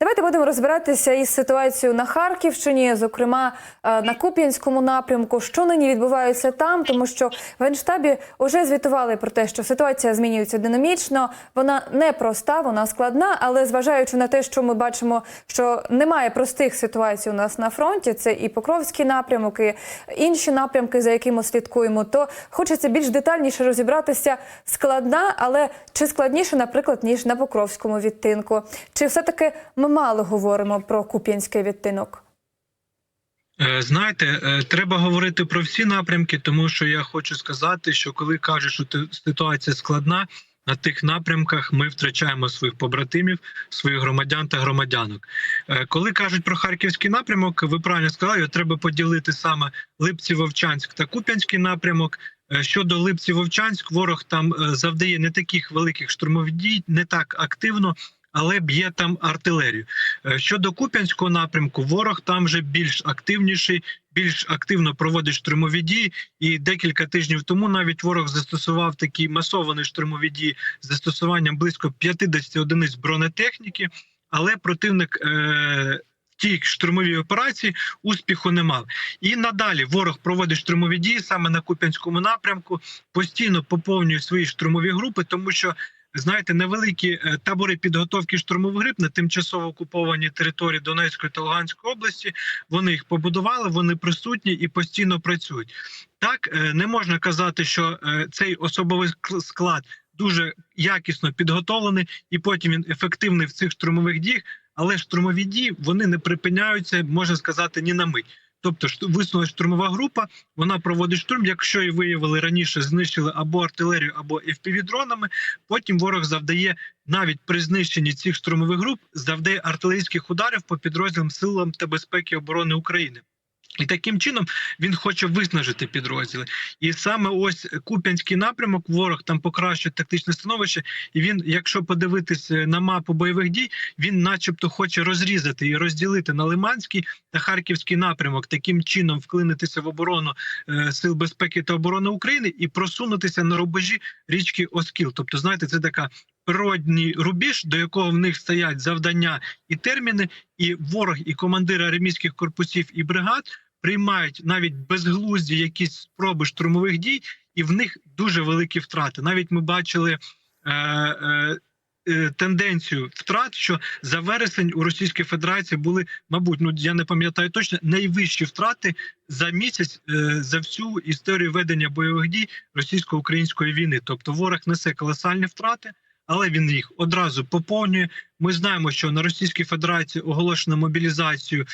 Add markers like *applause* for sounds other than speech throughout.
Давайте будемо розбиратися із ситуацією на Харківщині, зокрема е, на Куп'янському напрямку. Що нині відбувається там, тому що в генштабі вже звітували про те, що ситуація змінюється динамічно. Вона не проста, вона складна, але зважаючи на те, що ми бачимо, що немає простих ситуацій у нас на фронті, це і Покровський напрямок, і інші напрямки, за якими слідкуємо, то хочеться більш детальніше розібратися. Складна, але чи складніше, наприклад, ніж на Покровському відтинку? Чи все-таки ми мало говоримо про Куп'янський відтинок? Е, Знаєте, е, треба говорити про всі напрямки, тому що я хочу сказати, що коли кажуть, що ситуація складна. На тих напрямках ми втрачаємо своїх побратимів, своїх громадян та громадянок. Е, Коли кажуть про харківський напрямок, ви правильно сказали, його треба поділити саме Липці-Вовчанськ та Куп'янський напрямок. Щодо Липці-Вовчанськ, ворог там завдає не таких великих штурмових дій, не так активно, але б'є там артилерію. Е, Щодо Куп'янського напрямку, ворог там вже більш активніший, більш активно проводить штурмові дії. І декілька тижнів тому навіть ворог застосував такі масовані штурмові дії з застосуванням близько 50 одиниць бронетехніки, але противник. Е- тій штурмовій операції успіху не мав. І надалі ворог проводить штурмові дії саме на Куп'янському напрямку, постійно поповнює свої штурмові групи, тому що знаєте, невеликі е, табори підготовки штурмових груп на тимчасово окупованій території Донецької та Луганської області. Вони їх побудували, вони присутні і постійно працюють. Так е, не можна казати, що е, цей особовий склад дуже якісно підготовлений, і потім він ефективний в цих штурмових діях. Але штурмові дії вони не припиняються, можна сказати, ні на мить. Тобто, висунула штурмова група, вона проводить штурм. Якщо її виявили раніше, знищили або артилерію, або fpv дронами. Потім ворог завдає навіть при знищенні цих штурмових груп, завдає артилерійських ударів по підрозділам силам та безпеки оборони України. І таким чином він хоче виснажити підрозділи, і саме ось Куп'янський напрямок, ворог там покращує тактичне становище. І він, якщо подивитись е, на мапу бойових дій, він, начебто, хоче розрізати і розділити на Лиманський та Харківський напрямок, таким чином вклинитися в оборону е, сил безпеки та оборони України і просунутися на рубежі річки Оскіл. Тобто, знаєте, це така. Природній рубіж, до якого в них стоять завдання і терміни, і ворог, і командири армійських корпусів і бригад приймають навіть безглузді якісь спроби штурмових дій, і в них дуже великі втрати. Навіть ми бачили е, е, е, тенденцію втрат, що за вересень у Російській Федерації були, мабуть, ну я не пам'ятаю точно найвищі втрати за місяць е, за всю історію ведення бойових дій російсько-української війни. Тобто ворог несе колосальні втрати. Але він їх одразу поповнює. Ми знаємо, що на Російській Федерації оголошено мобілізацію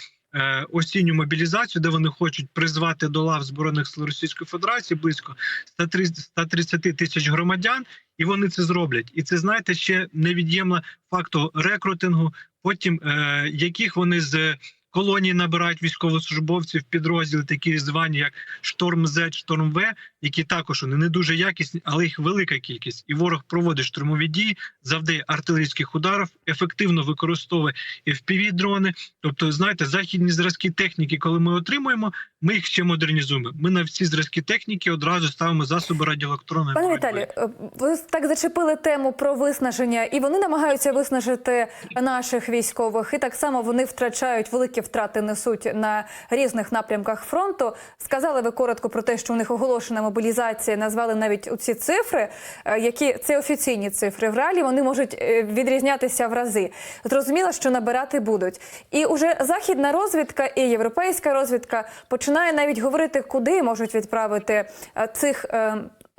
осінню мобілізацію, де вони хочуть призвати до лав збройних сил Російської Федерації близько 130 130 тисяч громадян, і вони це зроблять. І це знаєте ще невід'ємна факту рекрутингу, потім е, яких вони з колонії набирають військовослужбовців підрозділи, такі звані, як Шторм З, Шторм В, які також вони не дуже якісні, але їх велика кількість. І ворог проводить штурмові дії, завдає артилерійських ударів, ефективно використовує fpv дрони. Тобто, знаєте, західні зразки техніки, коли ми отримуємо, ми їх ще модернізуємо. Ми на всі зразки техніки одразу ставимо засоби радіоелектронної Пане. Віталію, е, ви так зачепили тему про виснаження, і вони намагаються виснажити наших військових. І так само вони втрачають великі втрати несуть на різних напрямках фронту. Сказали ви коротко про те, що у них оголошена мобілізація. Назвали навіть ці цифри, е, які це офіційні цифри. В реалі вони можуть е, відрізнятися в рази. Зрозуміло, що набирати будуть. І уже західна розвідка і європейська розвідка починає навіть говорити, куди можуть відправити е, цих.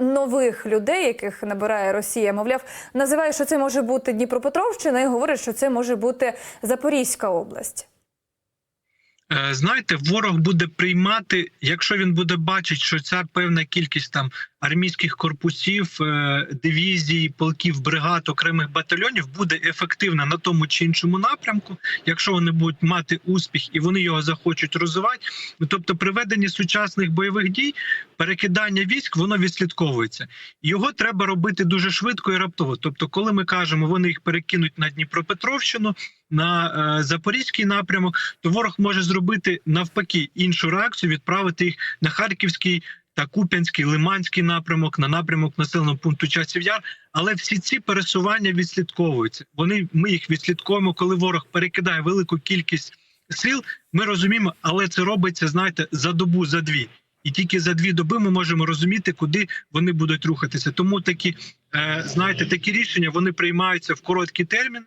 Нових людей, яких набирає Росія, мовляв, називає, що це може бути Дніпропетровщина, і говорить, що це може бути Запорізька область. Е, Знаєте, ворог буде приймати, якщо він буде бачити, що ця певна кількість там армійських корпусів, е, дивізій, полків, бригад, окремих батальйонів буде ефективна на тому чи іншому напрямку, якщо вони будуть мати успіх і вони його захочуть розвивати. Тобто, при веденні сучасних бойових дій, перекидання військ, воно відслідковується. Його треба робити дуже швидко і раптово. Тобто, коли ми кажемо, вони їх перекинуть на Дніпропетровщину, на е, Запорізький напрямок, то ворог може зробити навпаки іншу реакцію, відправити їх на Харківський та Куп'янський, Лиманський напрямок, на напрямок населеного пункту Часів Яр. Але всі ці пересування відслідковуються. Вони ми їх відслідковуємо, коли ворог перекидає велику кількість сил. Ми розуміємо, але це робиться, знаєте, за добу, за дві. І тільки за дві доби ми можемо розуміти, куди вони будуть рухатися. Тому такі, е, знаєте, такі рішення вони приймаються в короткі терміни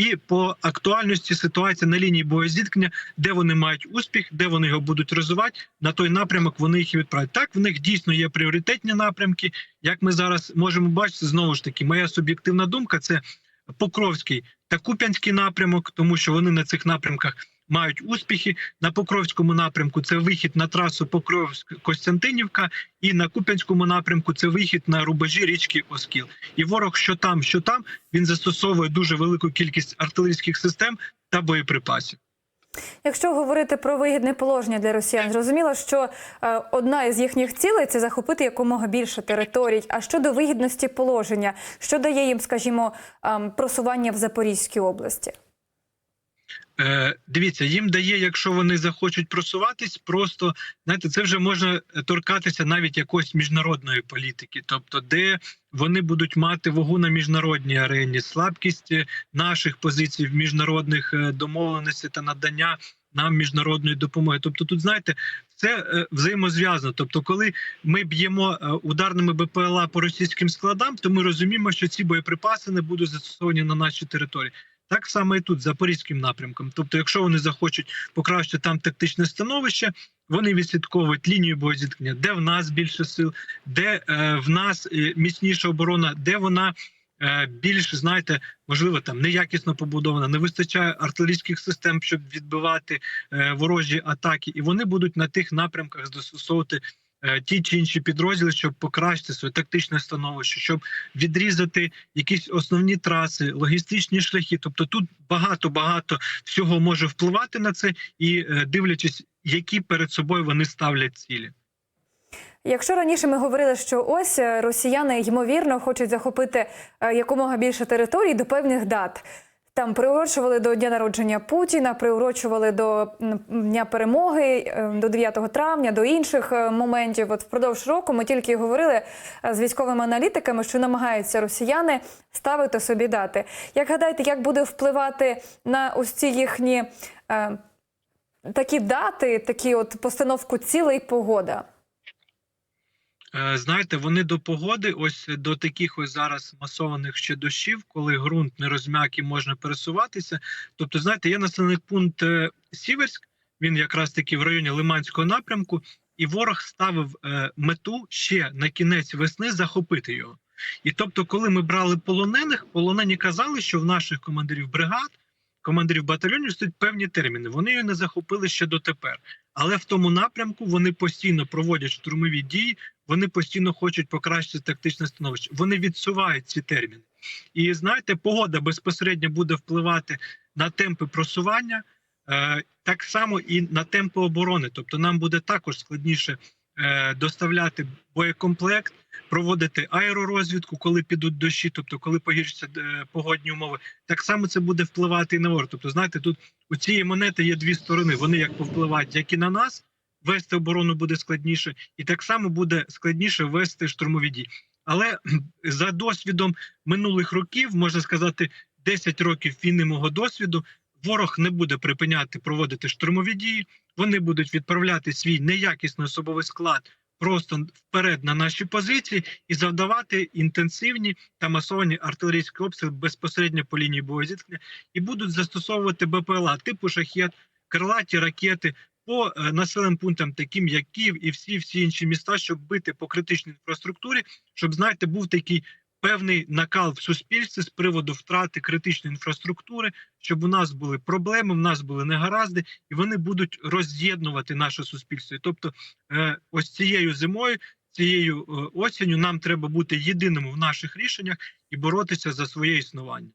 і по актуальності ситуації на лінії боєзіткнення, де вони мають успіх, де вони його будуть розвивати, на той напрямок вони їх і відправлять. Так, в них дійсно є пріоритетні напрямки. Як ми зараз можемо бачити, знову ж таки, моя суб'єктивна думка це Покровський та Куп'янський напрямок, тому що вони на цих напрямках мають успіхи. На Покровському напрямку це вихід на трасу Покровськ-Костянтинівка, і на Куп'янському напрямку це вихід на рубежі річки Оскіл. І ворог, що там, що там, він застосовує дуже велику кількість артилерійських систем та боєприпасів. Якщо говорити про вигідне положення для росіян, зрозуміло, що е, одна із їхніх цілей це захопити якомога більше територій. А щодо вигідності положення, що дає їм, скажімо, ем, просування в Запорізькій області? Е, дивіться, їм дає, якщо вони захочуть просуватись, просто знаєте, це вже можна торкатися навіть якоїсь міжнародної політики, тобто де вони будуть мати вагу на міжнародній арені, слабкість е, наших позицій в міжнародних е, домовленостей та надання нам міжнародної допомоги. Тобто, тут знаєте, це взаємозв'язано. Тобто, коли ми б'ємо ударними БПЛА по російським складам, то ми розуміємо, що ці боєприпаси не будуть застосовані на нашій території. Так само і тут запорізьким напрямком. Тобто, якщо вони захочуть покращити там тактичне становище, вони відслідковують лінію боєзіткнення, де в нас більше сил, де е, в нас е, міцніша оборона, де вона е, більш знаєте, можливо, там неякісно побудована, не вистачає артилерійських систем, щоб відбивати е, ворожі атаки, і вони будуть на тих напрямках застосовувати. Е, Ті чи інші підрозділи, щоб покращити своє тактичне становище, щоб відрізати якісь основні траси, логістичні шляхи. Тобто тут багато багато всього може впливати на це, і е, дивлячись, які перед собою вони ставлять цілі. Якщо раніше ми говорили, що ось е, росіяни ймовірно хочуть захопити якомога більше територій до певних дат. Там приурочували до дня народження Путіна, приурочували до дня перемоги, е, до 9 травня, до інших е, моментів. От впродовж року ми тільки говорили е, з військовими аналітиками, що намагаються росіяни ставити собі дати. Як гадаєте, як буде впливати на ось ці їхні е, такі дати, такі от постановку цілей погода? Е, Знаєте, вони до погоди, ось до таких ось зараз масованих ще дощів, коли ґрунт не розм'як і можна пересуватися. Тобто, знаєте, є населений пункт е, Сіверськ, він якраз таки в районі Лиманського напрямку, і ворог ставив е, мету ще на кінець весни захопити його. І тобто, коли ми брали полонених, полонені казали, що в наших командирів бригад, командирів батальйонів стоять певні терміни. Вони її не захопили ще дотепер. Але в тому напрямку вони постійно проводять штурмові дії, вони постійно хочуть покращити тактичне становище. Вони відсувають ці терміни. І знаєте, погода безпосередньо буде впливати на темпи просування, е, так само і на темпи оборони. Тобто, нам буде також складніше доставляти боєкомплект, проводити аеророзвідку, коли підуть дощі, тобто коли погіршаться е, погодні умови. Так само це буде впливати і на ворог. Тобто, знаєте, тут у цієї монети є дві сторони. Вони як повпливають, як і на нас. Вести оборону буде складніше, і так само буде складніше вести штурмові дії. Але *clears throat* за досвідом минулих років, можна сказати, 10 років війни мого досвіду, ворог не буде припиняти проводити штурмові дії. Вони будуть відправляти свій неякісний особовий склад просто вперед на наші позиції і завдавати інтенсивні та масовані артилерійські обстріли безпосередньо по лінії боєзіткнення і будуть застосовувати БПЛА типу шахет, крилаті ракети по е, населеним пунктам, таким як Київ і всі всі інші міста, щоб бити по критичній інфраструктурі, щоб знаєте, був такий певний накал в суспільстві з приводу втрати критичної інфраструктури, щоб у нас були проблеми, у нас були негаразди, і вони будуть роз'єднувати наше суспільство. Тобто, е, ось цією зимою. Цією е, осінню нам треба бути єдиними в наших рішеннях і боротися за своє існування.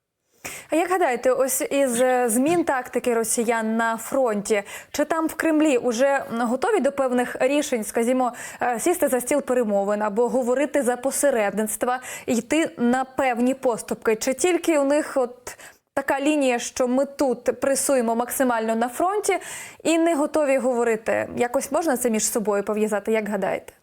А як гадаєте, ось із е, змін тактики росіян на фронті, чи там в Кремлі вже готові до певних рішень, скажімо, е, сісти за стіл перемовин або говорити за посередництва, йти на певні поступки? Чи тільки у них от така лінія, що ми тут пресуємо максимально на фронті і не готові говорити? Якось можна це між собою пов'язати? Як гадаєте?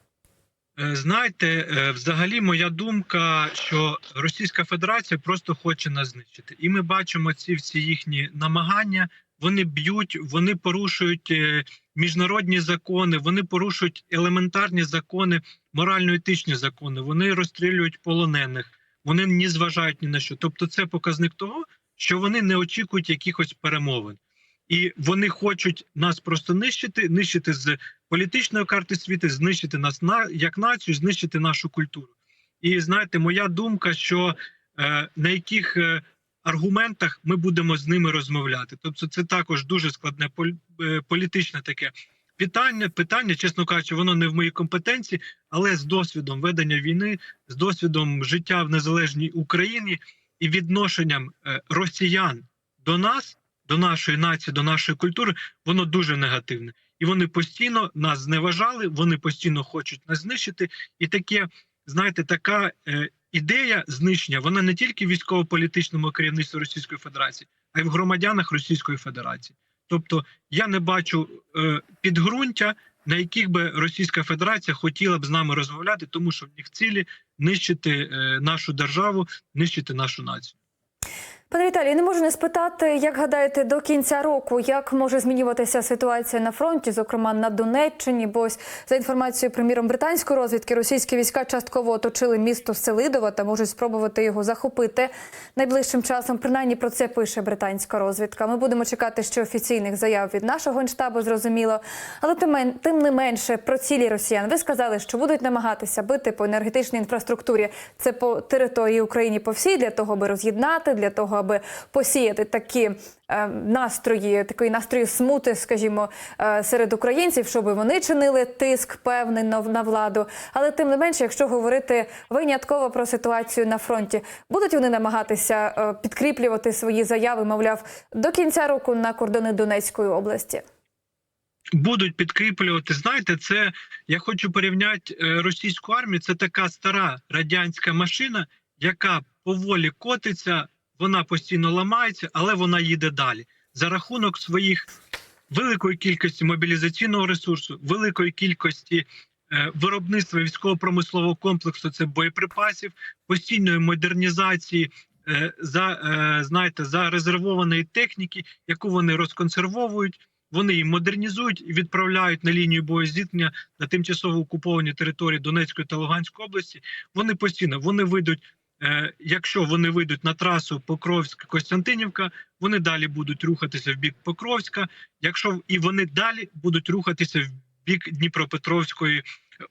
Е, Знаєте, е, взагалі моя думка, що Російська Федерація просто хоче нас знищити, і ми бачимо ці всі їхні намагання. Вони б'ють, вони порушують е, міжнародні закони, вони порушують елементарні закони, морально-етичні закони. Вони розстрілюють полонених, вони не зважають ні на що. Тобто, це показник того, що вони не очікують якихось перемовин, і вони хочуть нас просто нищити, нищити з політичної карти світу, знищити нас на як націю, знищити нашу культуру. І знаєте, моя думка, що е, на яких е, аргументах ми будемо з ними розмовляти. Тобто, це також дуже складне е, політичне таке питання. Питання, чесно кажучи, воно не в моїй компетенції, але з досвідом ведення війни, з досвідом життя в незалежній Україні і відношенням е, росіян до нас, до нашої нації, до нашої культури, воно дуже негативне і вони постійно нас зневажали, вони постійно хочуть нас знищити. І таке, знаєте, така е, ідея знищення, вона не тільки військово-політичному керівництві Російської Федерації, а й в громадянах Російської Федерації. Тобто я не бачу е, підґрунтя, на яких би Російська Федерація хотіла б з нами розмовляти, тому що в них цілі нищити е, нашу державу, нищити нашу націю. Пане Віталій, не можу не спитати, як гадаєте, до кінця року, як може змінюватися ситуація на фронті, зокрема на Донеччині? Бо ось за інформацією приміром британської розвідки, російські війська частково оточили місто Селидово та можуть спробувати його захопити найближчим часом. Принаймні про це пише британська розвідка. Ми будемо чекати ще офіційних заяв від нашого генштабу, зрозуміло. Але тим не менше про цілі росіян. Ви сказали, що будуть намагатися бити по енергетичній інфраструктурі. Це по території України по всій для того, аби роз'єднати, для того, аби посіяти такі е, настрої, такої настрої смути, скажімо, е, серед українців, щоб вони чинили тиск певний на, владу. Але тим не менше, якщо говорити винятково про ситуацію на фронті, будуть вони намагатися е, підкріплювати свої заяви, мовляв, до кінця року на кордони Донецької області. будуть підкріплювати. Знаєте, це я хочу порівняти російську армію. Це така стара радянська машина, яка поволі котиться, вона постійно ламається, але вона їде далі за рахунок своїх великої кількості мобілізаційного ресурсу, великої кількості. е, Виробництва військово-промислового комплексу це боєприпасів, постійної модернізації е, за е, знаєте за резервованої техніки, яку вони розконсервовують, вони її модернізують і відправляють на лінію боєзіткнення на тимчасово окуповані території Донецької та Луганської області. Вони постійно вони вийдуть. Е, Якщо вони вийдуть на трасу Покровська Костянтинівка, вони далі будуть рухатися в бік Покровська. Якщо і вони далі будуть рухатися в бік Дніпропетровської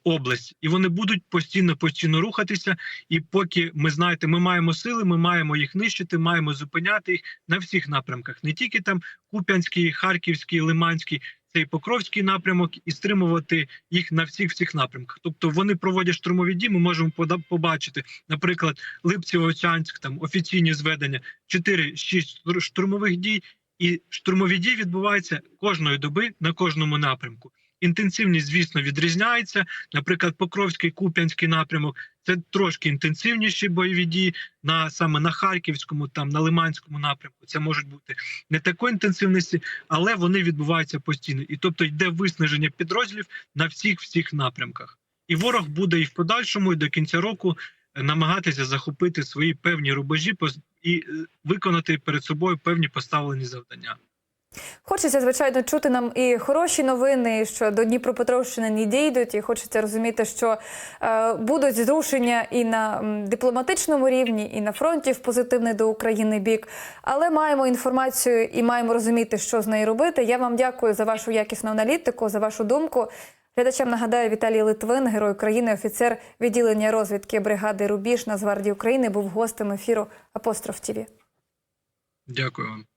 області, і вони будуть постійно постійно рухатися. І поки ми знаєте, ми маємо сили, ми маємо їх нищити, маємо зупиняти їх на всіх напрямках, не тільки там Куп'янський, Харківський, Лиманський, цей Покровський напрямок, і стримувати їх на всіх всіх напрямках. Тобто вони проводять штурмові дії. Ми можемо побачити, наприклад, Липців-Очанськ, там офіційні зведення 4-6 штурмових дій, і штурмові дії відбуваються кожної доби на кожному напрямку. Інтенсивність, звісно, відрізняється. Наприклад, Покровський Куп'янський напрямок це трошки інтенсивніші бойові дії на саме на Харківському, там на Лиманському напрямку. Це можуть бути не такої інтенсивності, але вони відбуваються постійно. І тобто йде виснаження підрозділів на всіх всіх напрямках. І ворог буде і в подальшому, і до кінця року намагатися захопити свої певні рубежі і е, виконати перед собою певні поставлені завдання. Хочеться, звичайно, чути нам і хороші новини, що до Дніпропетровщини не дійдуть, і хочеться розуміти, що е, будуть зрушення і на дипломатичному рівні, і на фронті в позитивний до України бік. Але маємо інформацію і маємо розуміти, що з нею робити. Я вам дякую за вашу якісну аналітику, за вашу думку. Глядачам нагадаю, Віталій Литвин, герой України, офіцер відділення розвідки бригади Рубіж Нацгвардії України, був гостем ефіру Апостроф ТІВІ. Дякую вам.